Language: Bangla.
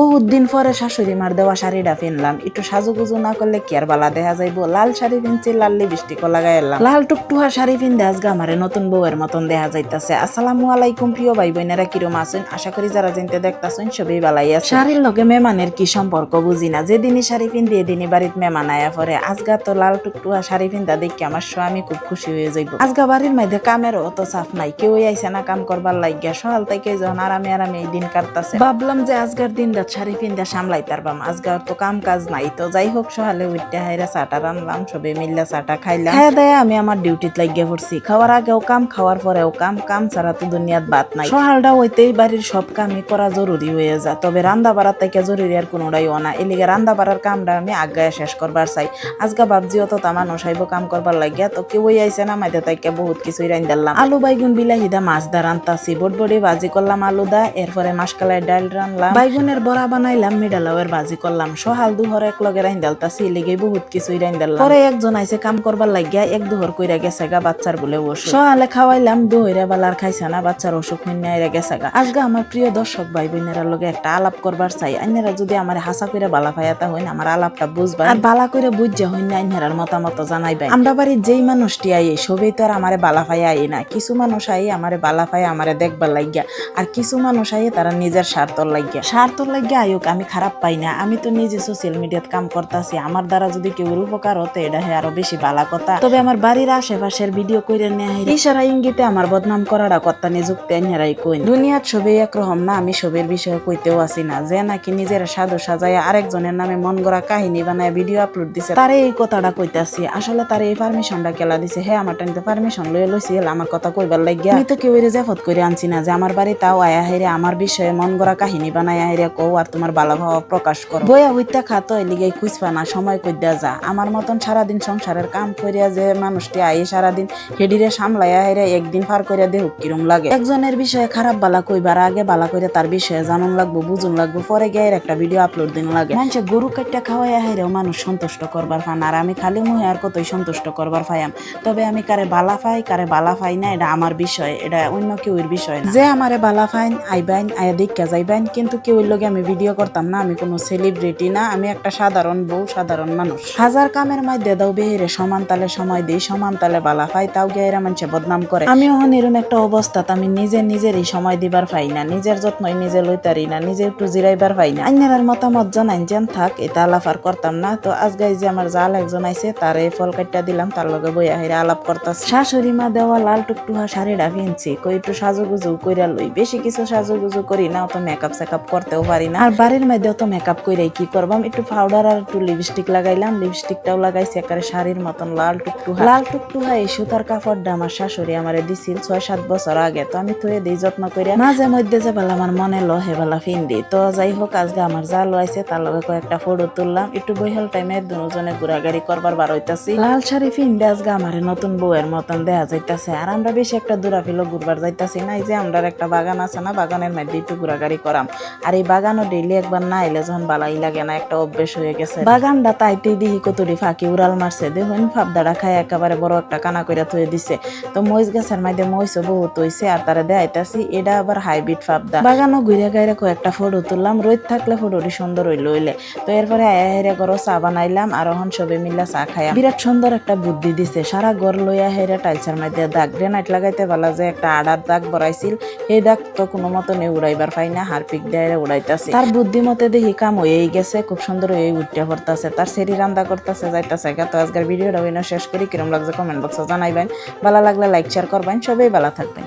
বহুত দিন পরে শাশুড়ি মার দেওয়া শাড়িটা কিনলাম একটু সাজুগুজু না করলে কি আর বালা দেখা যাইব? লাল শাড়ি কিনছি লাল লিপস্টিকও লাগাই এলাম। লাল টুকটুহা শাড়ি কিনতে আজকে আমারে নতুন বউয়ের মতন দেখা যাইতাছে। আসসালামু আলাইকুম প্রিয় ভাই বোনেরা কিরম আছেন? আশা করি যারা জানতে দেখতাছেন সবই বালাই আছে। শাড়ির লগে মেমানের কি সম্পর্ক বুঝি না। যেদিনই শাড়ি কিনতে এদিনই বাড়িতে মেমান আয়া পরে আজগা তো লাল টুকটুহা শাড়ি কিনতে দেখি আমার স্বামী খুব খুশি হয়ে যাইব। আজগা বাড়ির মধ্যে কামেরও অত চাপ নাই। কেউ আইসে না কাম করবার লাগিয়া সকাল থেকে যখন আরামে আরামে এই দিন কাটতাছে। ভাবলাম যে আজগার দিন রাত শাড়ি পিন্দা সামলাই পারবাম আজগার তো কাম কাজ নাই। তো যাই হোক সকালে উঠতে হাইরা চাটা রানলাম সবে মিল্লা চাটা খাইলাম। খাইয়া দেয়া আমি আমার ডিউটিত লাগিয়ে পড়ছি খাওয়ার আগেও কাম খাওয়ার পরেও কাম কাম ছাড়া তো দুনিয়াত বাদ নাই। সকালটা হইতেই বাড়ির সব কামই করা জরুরি হয়ে যায় তবে রান্দা বাড়ার থেকে জরুরি আর কোনোটাই না এলিগে রান্দা বাড়ার কামটা আমি আগায় শেষ করবার চাই। আজকা ভাবছি অত তামা নসাইব কাম করবার লাগিয়া তো কেউই আইসে না মাইতে তাইকে বহুত কিছুই রান্দালাম আলু বাইগুন বিলাহি দা মাছ দা রান্তাছি বটবড়ি ভাজি করলাম আলু দা এরপরে মাসকালাই ডাল রানলাম বাইগুনের বড়া বানাইলাম মিডালাওয়ের ভাজি করলাম। সহাল দুহর এক লগে রান্দালতাছি লেগে বহুত কিছুই রান্দালাম পরে একজন আইসে কাম করবার লাগিয়া এক দুহর কইরা গেছে গা, বাচ্চার বলে অসুখ। সহালে খাওয়াইলাম, দুহইরা বালার খাইছে না, বাচ্চার অসুখ হইনাইরা গেছে গা। আজকে আমার প্রিয় দর্শক ভাই বোনেরা লগে একটা আলাপ করবার চাই। আইনারা যদি আমার হাসা কইরা বালা ফায়াতা হইন, আমার আলাপটা বুঝবা আর বালা কইরা বুঝা হইন না আইনারার মতামত জানাইবে আমরা বাড়ির যেই মানুষটি আই সবই তো আর আমারে বালা ফায়া আই না। কিছু মানুষ আই, আমারে বালা ফায়া আমারে দেখবার লাগিয়া। আর কিছু মানুষ আই, তারা নিজের স্বার্থর লাগিয়া। স্বার্থর লাগিয়া আয়ুক, আমি খারাপ পাই না। আমি তো নিজে সোশ্যাল মিডিয়াত কাম করতাছি। আমার দ্বারা যদি কেউ উপকার হতো, এটা হয় আরও বেশি বালা কথা। তবে আমার বাড়ির আশেপাশের ভিডিও কইরে নেয় ইশারা ইঙ্গিতে আমার বদনাম করাটা কর্তা নিযুক্তি আইনারাই কই দুনিয়ার ছবি একরকম না, আমি ছবির বিষয়ে কইতেও আসি না। যে নাকি নিজের সাধু সাজায় আরেকজনের নামে মন গড়া কাহিনী বানায় ভিডিও আপলোড দিছে, তারে এই কথাটা কইতাছি। আসলে তারে এই পারমিশনটা কেলা দিছে। হ্যাঁ আমার টাইমতে পারমিশন লয়ে লইছি আমার কথা কইবার লাগিয়া। আমি তো কেউ জেফত করে আনছি না যে আমার বাড়ি তাও আয়া হাইরে আমার বিষয়ে মন গড়া কাহিনী বানায় হাইরে কও। আর তোমার বালা ভাব প্রকাশ করো। বইয়া হইতা খাতো এলিগে খুঁজবা না, সময় কইদা যা। আমার মতন সারাদিন সংসারের কাম করিয়া যে মানুষটি আই সারাদিন হেডিরে সামলাইয়া হাইরে একদিন পার করিয়া দেহ কিরম লাগে। একজনের বিষয়ে খারাপ বালা কইবার আগে বালা কইরা তার বিষয়ে জানুন লাগবো, বুঝুন লাগবো, পরে গিয়ে একটা ভিডিও আপলোড দিন লাগে। মানুষে গরু কাটটা খাওয়াইয়া হাইরেও মানুষ সন্তুষ্ট করবার ফান আর আমি খালি মুহে আর কতই সন্তুষ্ট করবার ফাইয়াম তবে আমি কারে বালা ফাই কারে বালা ফাই না, এটা আমার বিষয়, এটা অন্য কেউর বিষয় না। যে আমারে বালা ফাইন আইবাইন, আয়া দেখা যাইবাইন, কিন্তু কেউর লগে আমি ভিডিও করতাম না, আমি কোনো সেলিব্রিটি না, আমি একটা সাধারণ বউ, সাধারণ মানুষ। হাজার কামের মধ্যে দাও বেহেরে, সমান তালে সময় দিই, সমান তালে বালা পাই, তাও গিয়ে এরা মানুষে বদনাম করে। আমি এখন এরকম একটা অবস্থাত, আমি নিজে নিজেরই সময় দিবার পাই না, নিজের যত্নই নিজে লইতারি না, নিজে একটু জিরাইবার পাই না। আইনার মতামত জানাই যেন থাক, এটা আলাপ আর করতাম না। তো আজকে এই যে আমার জাল একজন আইছে, তার এই ফল কাটটা দিলাম, তার লগে বইয়া হেরে আলাপ করতাছে। শাশুড়ি মা দেওয়া লাল টুকটুহা শাড়িটা কিনছি কই একটু সাজুগুজু কইরা লই। বেশি কিছু সাজুগুজু করি না, অত মেকআপ সেকআপ করতেও পারি না। আর বাড়ির মধ্যে অত মেকআপ কইরাই কি করবাম একটু পাউডার আর একটু লিপস্টিক লাগাইলাম। লিপস্টিকটাও লাগাইছি, একেবারে শাড়ির মতন লাল টুকটু লাল টুকটুহা এই সুতার কাপড়টা আমার শাশুড়ি আমারে দিছিল ছয়, সাত বছর আগে। তো আমি থয়ে দিই, যত্ন করিয়া মাঝে মধ্যে যে বেলা আমার মনে লো হে বেলা ফিন্দি। তো যাই হোক, আজকে আমার যা লইছে তার লগে কয়েকটা ফটো তুললাম। একটু বইহাল টাইমে দুজনে ঘোরাঘুরি করবার বার হইতাছি। লাল শাড়ি ফিন্ডে আজকে আমার নতুন বউয়ের মতন দেখা যাইতাছে। আর আমরা বেশি একটা দূরা ফিলো ঘুরবার যাইতাছি না। এই যে আমরা একটা বাগান আছে না, বাগানের মধ্যে একটু ঘোরাঘুরি করাম। আর এই বাগানও ডেইলি একবার না এলে যখন বালাই লাগে না, একটা অভ্যেস হয়ে গেছে। বাগানটা তাইতে দিহি কতটি ফাঁকি উড়াল মারছে। দেখুন ফাবদাটা খায় একেবারে বড় একটা কানা করে থুয়ে দিছে। তো মহিষ গাছের মধ্যে মহিষও বহুত হইছে, আর তারা দেখাইতাছি এটা আবার হাইব্রিড ফাবদা। বাগানও ঘুরে গাইরে কয়েকটা ফটো তুললাম, রোদ থাকলে ফটোটি সুন্দর হইল হইলে। তো এরপরে আয়া হেরে করো চা বানাইলাম, আর এখন সবে মিলে চা খাইয়া। বিরাট সুন্দর একটা বুদ্ধি দিছে। সারা ঘর লইয়া হেরে টাইলসের মধ্যে দাগ। গ্রেনাইট লাগাইতে পারলা যে একটা আডার দাগ বড়াইছিল, সেই দাগ তো কোনো মতনে উড়াইবার পাই না, হারপিক দিয়ে উড়াইতাছে। তার বুদ্ধিমতে দেখি কাম হয়েই গেছে, খুব সুন্দর হয়ে উঠতে পড়তেছে তার সেরি রান্দা করতেছে, যাইতেছে। তো আজকের ভিডিওটা শেষ করি। কিরম লাগছে কমেন্ট বক্সে জানাইবেন। ভালো লাগলে লাইক শেয়ার করবেন। সবাই ভালো থাকবেন।